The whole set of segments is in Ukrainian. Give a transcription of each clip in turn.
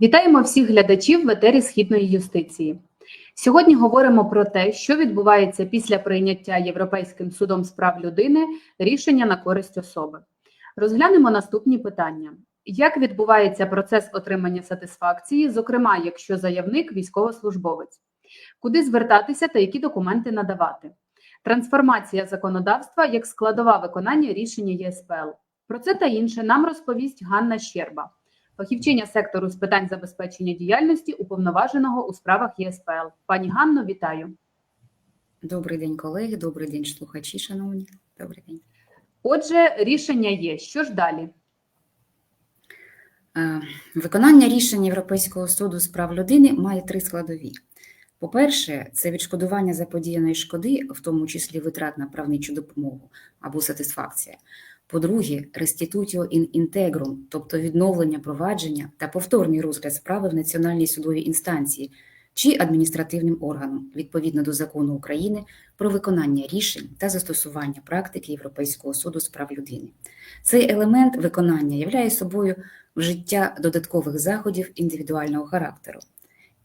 Вітаємо всіх глядачів в етері східної юстиції. Сьогодні говоримо про те, що відбувається після прийняття Європейським судом з прав людини рішення на користь особи. Розглянемо наступні питання: як відбувається процес отримання сатисфакції, зокрема, якщо заявник військовослужбовець, куди звертатися та які документи надавати, трансформація законодавства як складова виконання рішення ЄСПЛ. Про це та інше нам розповість Ганна Щерба фахівчиня сектору з питань забезпечення діяльності уповноваженого у справах ЄСПЛ. Пані Ганно, вітаю. Добрий день, колеги, добрий день, слухачі, шановні. Добрий день. Отже, рішення є. Що ж далі? Е, Виконання рішень Європейського суду з прав людини має три складові. По-перше, це відшкодування заподіяної шкоди, в тому числі витрат на правничу допомогу або сатисфакція. По-друге, реститутіо ін інтегрум, тобто відновлення провадження та повторний розгляд справи в національній судовій інстанції чи адміністративним органом відповідно до закону України про виконання рішень та застосування практики Європейського суду з прав людини. Цей елемент виконання являє собою вжиття додаткових заходів індивідуального характеру.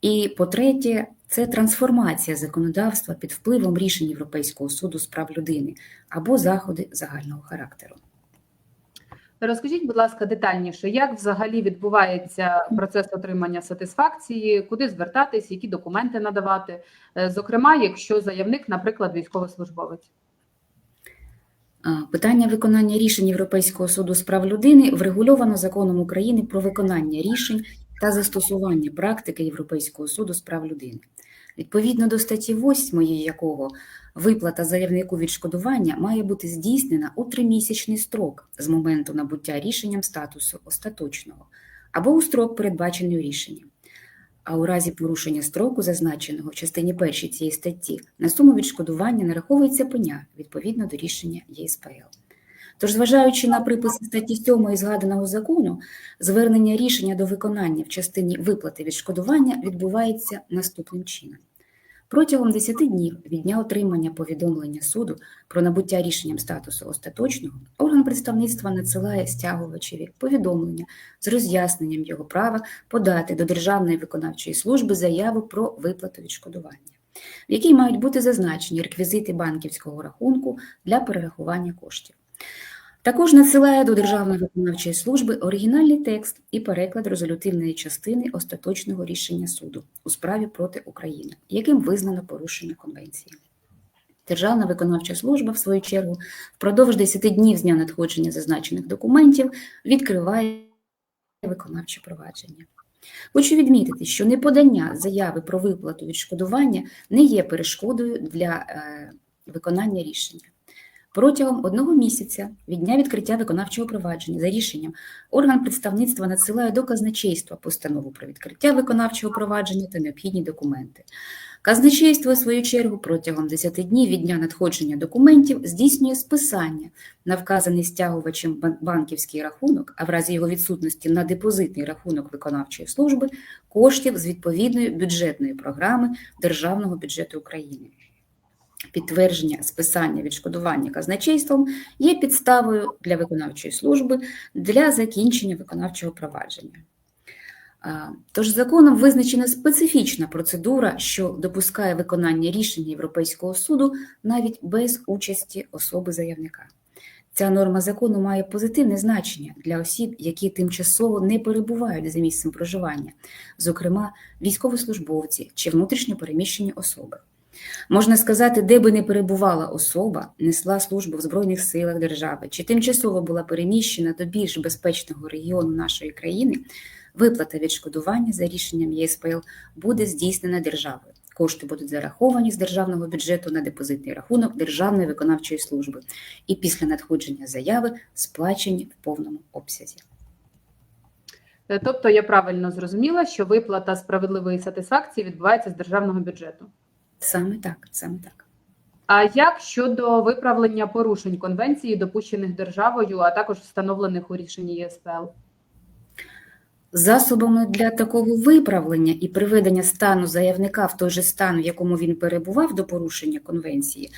І по-третє, це трансформація законодавства під впливом рішень Європейського суду з прав людини або заходи загального характеру. Розкажіть, будь ласка, детальніше, як взагалі відбувається процес отримання сатисфакції, куди звертатись, які документи надавати, Е, зокрема, якщо заявник, наприклад, військовослужбовець. Питання виконання рішень Європейського суду з прав людини врегульовано законом України про виконання рішень та застосування практики Європейського суду з прав людини. Відповідно до статті 8, якого виплата заявнику відшкодування має бути здійснена у тримісячний строк з моменту набуття рішенням статусу остаточного або у строк, передбачений рішенням. А у разі порушення строку, зазначеного в частині першій цієї статті, на суму відшкодування нараховується пеня відповідно до рішення ЄСПЛ. Тож, зважаючи на приписи статті 7 згаданого закону, звернення рішення до виконання в частині виплати відшкодування відбувається наступним чином. Протягом 10 днів від дня отримання повідомлення суду про набуття рішенням статусу остаточного орган представництва надсилає стягувачеві повідомлення з роз'ясненням його права подати до Державної виконавчої служби заяву про виплату відшкодування, в якій мають бути зазначені реквізити банківського рахунку для перерахування коштів. Також надсилає до Державної виконавчої служби оригінальний текст і переклад резолютивної частини остаточного рішення суду у справі проти України, яким визнано порушення конвенції. Державна виконавча служба, в свою чергу, впродовж 10 днів з дня надходження зазначених документів відкриває виконавче провадження. Хочу відмітити, що неподання заяви про виплату відшкодування не є перешкодою для е, виконання рішення. Протягом одного місяця від дня відкриття виконавчого провадження за рішенням орган представництва надсилає до казначейства постанову про відкриття виконавчого провадження та необхідні документи. Казначейство, в свою чергу, протягом 10 днів від дня надходження документів здійснює списання на вказаний стягувачем банківський рахунок, а в разі його відсутності на депозитний рахунок виконавчої служби коштів з відповідної бюджетної програми Державного бюджету України. Підтвердження списання відшкодування казначейством є підставою для виконавчої служби для закінчення виконавчого провадження. Тож законом визначена специфічна процедура, що допускає виконання рішення Європейського суду навіть без участі особи заявника. Ця норма закону має позитивне значення для осіб, які тимчасово не перебувають за місцем проживання, зокрема військовослужбовці чи внутрішньо переміщені особи. Можна сказати, де би не перебувала особа, несла службу в Збройних силах держави чи тимчасово була переміщена до більш безпечного регіону нашої країни, виплата відшкодування за рішенням ЄСПЛ буде здійснена державою. Кошти будуть зараховані з державного бюджету на депозитний рахунок Державної виконавчої служби і після надходження заяви сплачені в повному обсязі. Е, Тобто я правильно зрозуміла, що виплата справедливої сатисфакції відбувається з державного бюджету. Саме так, саме так. А як щодо виправлення порушень конвенції, допущених державою, а також встановлених у рішенні ЄСПЛ? Засобами для такого виправлення і приведення стану заявника в той же стан, в якому він перебував до порушення конвенції,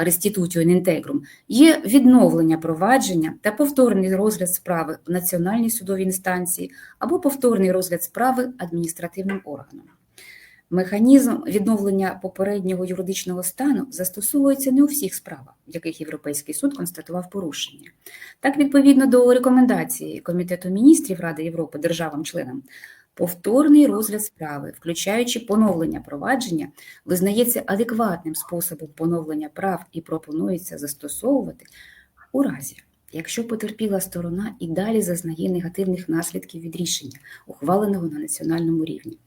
реститутіо інтегрум є відновлення провадження та повторний розгляд справи в національній судовій інстанції або повторний розгляд справи адміністративним органом. Механізм відновлення попереднього юридичного стану застосовується не у всіх справах, в яких Європейський суд констатував порушення. Так, відповідно до рекомендації Комітету міністрів Ради Європи державам-членам, повторний розгляд справи, включаючи поновлення провадження, визнається адекватним способом поновлення прав і пропонується застосовувати у разі, якщо потерпіла сторона і далі зазнає негативних наслідків від рішення, ухваленого на національному рівні.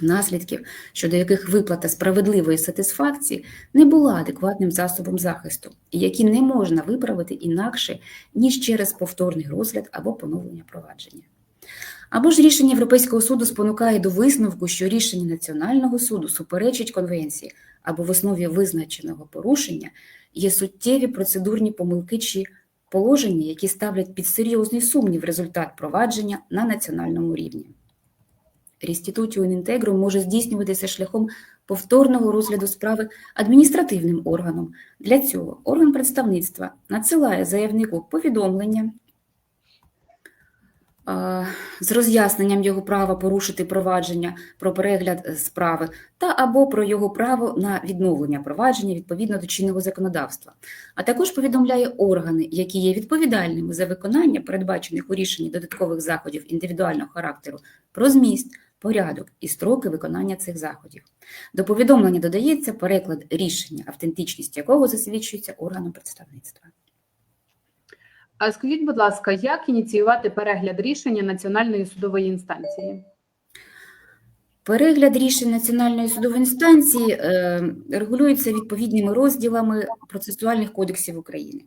Наслідків, щодо яких виплата справедливої сатисфакції не була адекватним засобом захисту, і які не можна виправити інакше, ніж через повторний розгляд або поновлення провадження. Або ж рішення Європейського суду спонукає до висновку, що рішення Національного суду суперечить конвенції або в основі визначеного порушення є суттєві процедурні помилки чи положення, які ставлять під серйозний сумнів результат провадження на національному рівні. Реститутіо інтегрум може здійснюватися шляхом повторного розгляду справи адміністративним органом. Для цього орган представництва надсилає заявнику повідомлення з роз'ясненням його права порушити провадження про перегляд справи та або про його право на відновлення провадження відповідно до чинного законодавства, а також повідомляє органи, які є відповідальними за виконання передбачених у рішенні додаткових заходів індивідуального характеру про зміст, порядок і строки виконання цих заходів. До повідомлення додається переклад рішення, автентичність якого засвідчується органом представництва. А скажіть, будь ласка, як ініціювати перегляд рішення Національної судової інстанції? Перегляд рішень Національної судової інстанції е, регулюється відповідними розділами процесуальних кодексів України.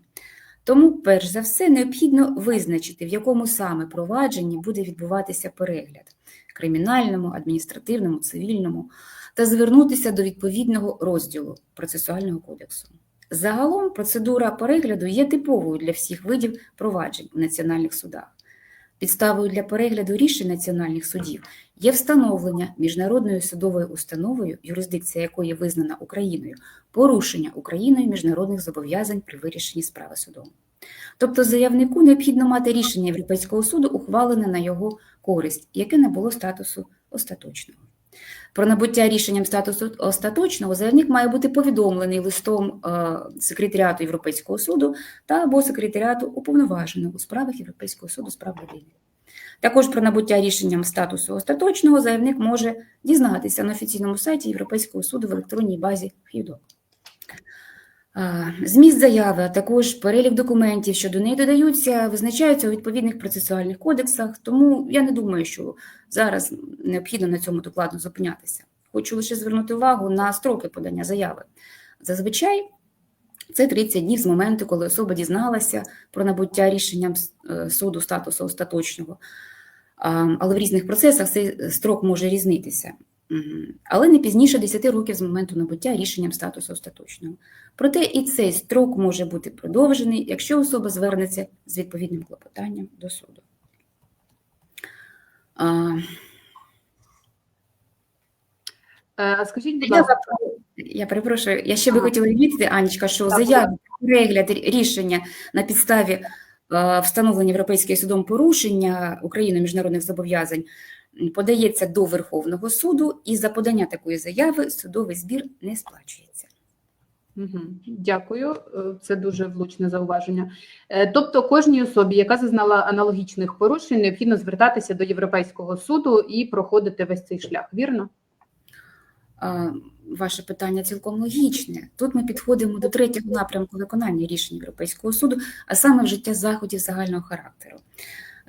Тому, перш за все, необхідно визначити, в якому саме провадженні буде відбуватися перегляд кримінальному, адміністративному, цивільному, та звернутися до відповідного розділу процесуального кодексу. Загалом процедура перегляду є типовою для всіх видів проваджень у національних судах. Підставою для перегляду рішень національних судів є встановлення міжнародною судовою установою, юрисдикція якої визнана Україною, порушення Україною міжнародних зобов'язань при вирішенні справи судом. Тобто заявнику необхідно мати рішення Європейського суду, ухвалене на його користь, яке не було статусу остаточного. Про набуття рішенням статусу остаточного заявник має бути повідомлений листом е, секретаріату Європейського суду та або секретаріату уповноваженого у справах Європейського суду з прав людини. Також про набуття рішенням статусу остаточного заявник може дізнатися на офіційному сайті Європейського суду в електронній базі ХЮДОК. Зміст заяви, а також перелік документів, що до неї додаються, визначаються у відповідних процесуальних кодексах, тому я не думаю, що зараз необхідно на цьому докладно зупинятися. Хочу лише звернути увагу на строки подання заяви. Зазвичай це 30 днів з моменту, коли особа дізналася про набуття рішенням е, суду статусу остаточного. Але в різних процесах цей строк може різнитися. Але не пізніше 10 років з моменту набуття рішенням статусу остаточного. Проте і цей строк може бути продовжений, якщо особа звернеться з відповідним клопотанням до суду. А, Е, Скажіть, будь ласка, я перепрошую, я ще би хотіла відмітити, Анечка, що Так, заява перегляд рішення на підставі е, встановлення Європейським судом порушення України міжнародних зобов'язань подається до Верховного суду, і за подання такої заяви судовий збір не сплачується. Дякую, Е, це дуже влучне зауваження. Е, Тобто, кожній особі, яка зазнала аналогічних порушень, необхідно звертатися до Європейського суду і проходити весь цей шлях, вірно? А, Ваше питання цілком логічне. Тут ми підходимо до третього напрямку виконання рішень Європейського суду, а саме вжиття заходів загального характеру.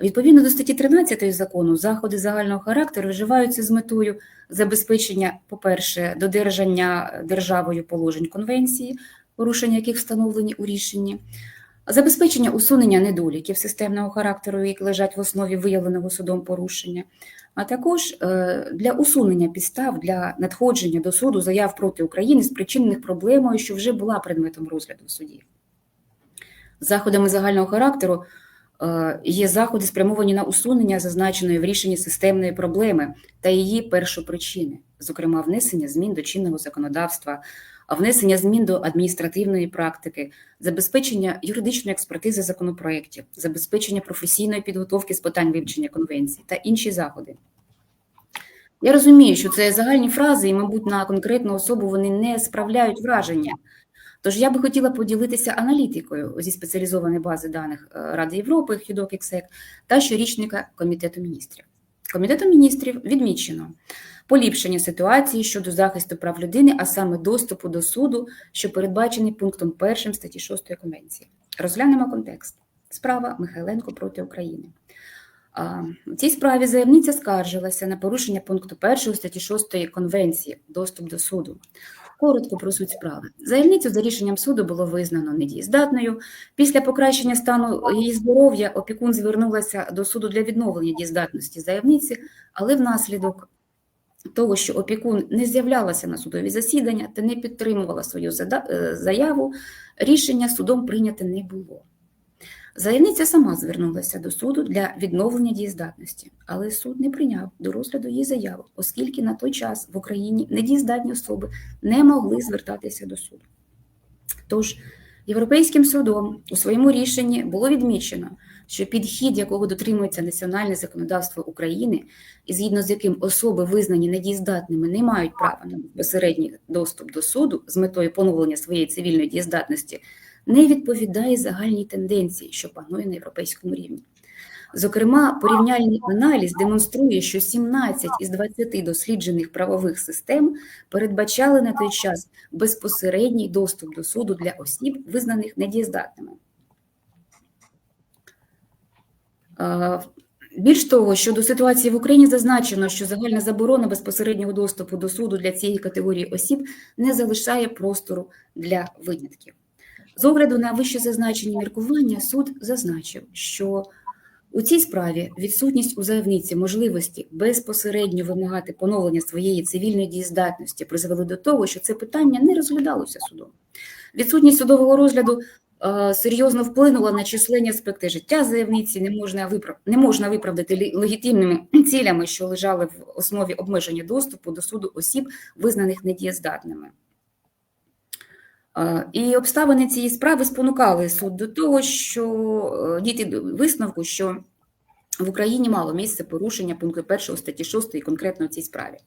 Відповідно до статті 13 закону, заходи загального характеру вживаються з метою забезпечення, по-перше, додержання державою положень конвенції, порушення яких встановлені у рішенні, забезпечення усунення недоліків системного характеру, які лежать в основі виявленого судом порушення, а також е, для усунення підстав для надходження до суду заяв проти України, спричинених проблемою, що вже була предметом розгляду в суді. Заходами загального характеру є заходи, спрямовані на усунення зазначеної в рішенні системної проблеми та її першопричини, зокрема внесення змін до чинного законодавства внесення змін до адміністративної практики, забезпечення юридичної експертизи законопроєктів, забезпечення професійної підготовки з питань вивчення конвенції та інші заходи. Я розумію, що це загальні фрази, і, мабуть, на конкретну особу вони не справляють враження. Тож я би хотіла поділитися аналітикою зі спеціалізованої бази даних е, Ради Європи, HUDOC-XEC та щорічника Комітету міністрів. Комітетом міністрів відмічено поліпшення ситуації щодо захисту прав людини, а саме доступу до суду, що передбачений пунктом 1 статті 6 Конвенції. Розглянемо контекст. Справа Михайленко проти України. У цій справі заявниця скаржилася на порушення пункту 1 статті 6 Конвенції доступ до суду. Коротко про суть справи. Заявницю за рішенням суду було визнано недієздатною. Після покращення стану її здоров'я опікун звернулася до суду для відновлення дієздатності заявниці, але внаслідок того, що опікун не з'являлася на судові засідання та не підтримувала свою е, заяву, рішення судом прийняте не було. Заявниця сама звернулася до суду для відновлення дієздатності, але суд не прийняв до розгляду її заяву, оскільки на той час в Україні недієздатні особи не могли звертатися до суду. Тож Європейським судом у своєму рішенні було відмічено, що підхід, якого дотримується національне законодавство України, і згідно з яким особи, визнані недієздатними, не мають права на безпосередній доступ до суду з метою поновлення своєї цивільної дієздатності, не відповідає загальній тенденції, що панує на європейському рівні. Зокрема, порівняльний аналіз демонструє, що 17 із 20 досліджених правових систем передбачали на той час безпосередній доступ до суду для осіб, визнаних недієздатними. Більш того, щодо ситуації в Україні зазначено, що загальна заборона безпосереднього доступу до суду для цієї категорії осіб не залишає простору для винятків. З огляду на вище зазначені міркування, суд зазначив, що у цій справі відсутність у заявниці можливості безпосередньо вимагати поновлення своєї цивільної дієздатності призвели до того, що це питання не розглядалося судом. Відсутність судового розгляду е, серйозно вплинула на численні аспекти життя заявниці, не можна, виправ... не можна виправдати легітимними цілями, що лежали в основі обмеження доступу до суду осіб, визнаних недієздатними. І обставини цієї справи спонукали суд до того, що е, дійти до висновку, що в Україні мало місце порушення пункту 1 статті 6 конкретно в цій справі.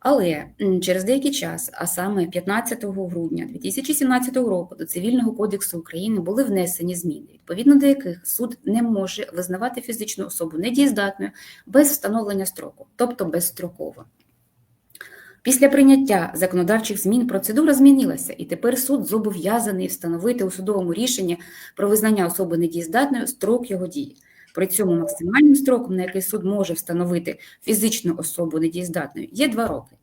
Але через деякий час, а саме 15 грудня 2017 року, до Цивільного кодексу України були внесені зміни, відповідно до яких суд не може визнавати фізичну особу недієздатною без встановлення строку, тобто безстроково. Після прийняття законодавчих змін процедура змінилася, і тепер суд зобов'язаний встановити у судовому рішенні про визнання особи недієздатною строк його дії. При цьому максимальним строком, на який суд може встановити фізичну особу недієздатною, є два роки.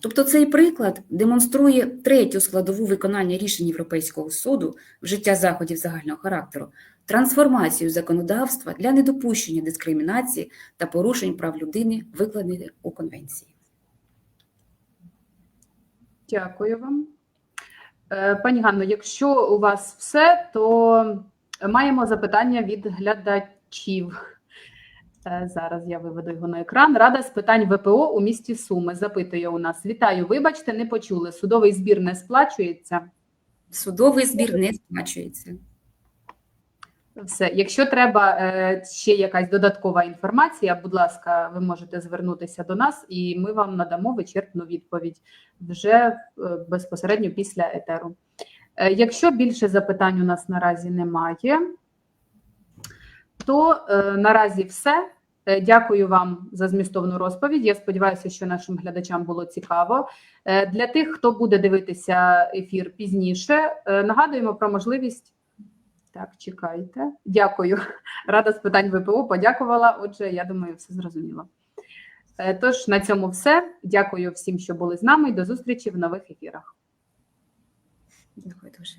Тобто цей приклад демонструє третю складову виконання рішень Європейського суду в життя заходів загального характеру, трансформацію законодавства для недопущення дискримінації та порушень прав людини, викладених у конвенції. Дякую вам. Е, Пані Ганно, якщо у вас все, то маємо запитання від глядачів. Е, Зараз я виведу його на екран. Рада з питань ВПО у місті Суми запитує у нас: Вітаю, вибачте, не почули. Судовий збір не сплачується. Судовий збір не сплачується. Все, якщо треба е, ще якась додаткова інформація, будь ласка, ви можете звернутися до нас, і ми вам надамо вичерпну відповідь вже е, безпосередньо після етеру. Е, Якщо більше запитань у нас наразі немає, то наразі все. Дякую вам за змістовну розповідь. Я сподіваюся, що нашим глядачам було цікаво. Для тих, хто буде дивитися ефір пізніше, нагадуємо про можливість. Так, чекайте. Дякую. Рада з питань ВПО подякувала. Отже, я думаю, все зрозуміло. Е, Тож на цьому все. Дякую всім, що були з нами. і До зустрічі в нових ефірах. Дякую дуже.